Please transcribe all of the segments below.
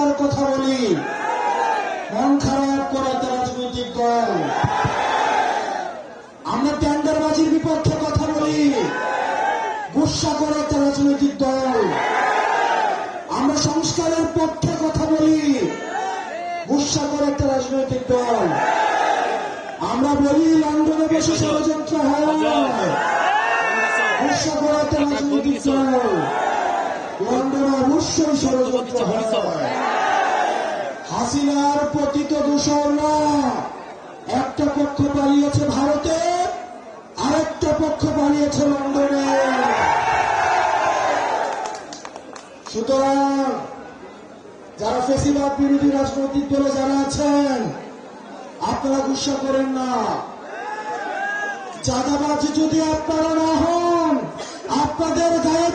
পরিষ্কার কথা বলি। মন খারাপ করাতে রাজনৈতিক দল আমরা টেন্ডারবাজির বিপক্ষে কথা বলি। গুসা করাতে রাজনৈতিক দল আমরা সংস্কারের পক্ষে কথা বলি। গুসা করাতে রাজনৈতিক দল আমরা বলি, লন্ডনে বসে ষড়যন্ত্র হয়। গুসা করাতে রাজনৈতিক দল লন্ডনে অবশ্যই ষড়যন্ত্র হয়। হাসিনার পতিত দূষণ না একটা পক্ষ পালিয়েছে ভারতে আরেকটা পক্ষ পালিয়েছে লন্ডনে। সুতরাং যারা ফেসিবাদ বিরোধী রাজনৈতিক দলে যারা আছেন আপনারা গুসা করেন না। চাঁদাবাজ যদি আপনারা না হন আপনাদের গায়ে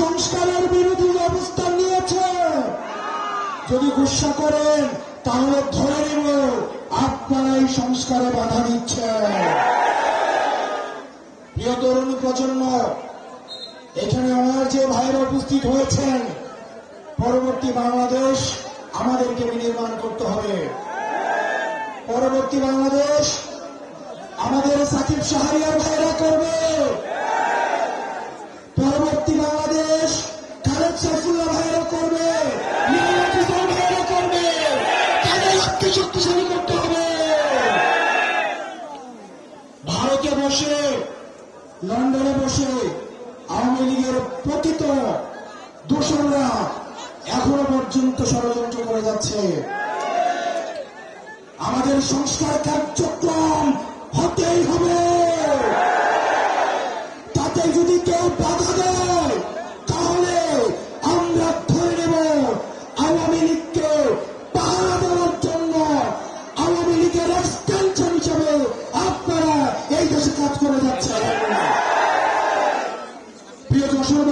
সংস্কারের বিরোধী অবস্থান নিয়েছে। যদি গুসা করেন, তাহলে ধরে নেব আপনারা এই সংস্কারে বাধা দিচ্ছেন প্রিয় তরুণ প্রজন্ম, এখানে আমার যে ভাইরা উপস্থিত হয়েছেন, পরবর্তী বাংলাদেশ আমাদেরকে বিনির্মাণ করতে হবে। পরবর্তী বাংলাদেশ আমাদের সাকিব সাহারিয়ার ভাইরা করবে। হাতকে শক্তিশালী করতে হবে। ভারতে বসে, লন্ডনে বসে আওয়ামী লীগের পতিত দূষণরা এখনও পর্যন্ত ষড়যন্ত্র করে যাচ্ছে। আমাদের সংস্কার কার্যক্রম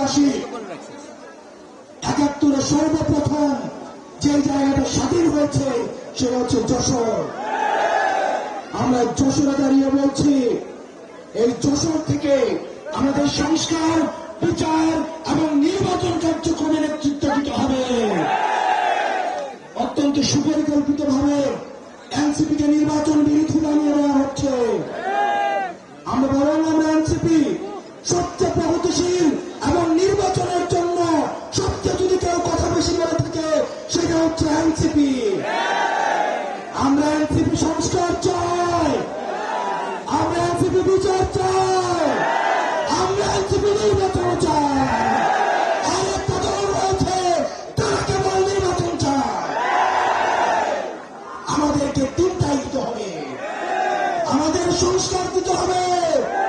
যশোরবাসী একাত্তরে সর্বপ্রথম যে জায়গাটা স্বাধীন হয়েছে, সেটা হচ্ছে যশোর। আমরা যশোরে দাঁড়িয়ে বলছি, এই যশোর থেকে আমাদের সংস্কার, বিচার এবং নির্বাচন কার্যক্রমে নেতৃত্ব দিতে হবে। অত্যন্ত সুপরিকল্পিত ভাবে এনসিপি কে নির্বাচন সংস্কার চাই। আমরা এনসিপি বিচার চাই। আমরা এনসিপি নির্বাচন চাই। আর একটা দল রয়েছে, তারা কেবল নির্বাচন চায়। আমাদের সংস্কার দিতে হবে।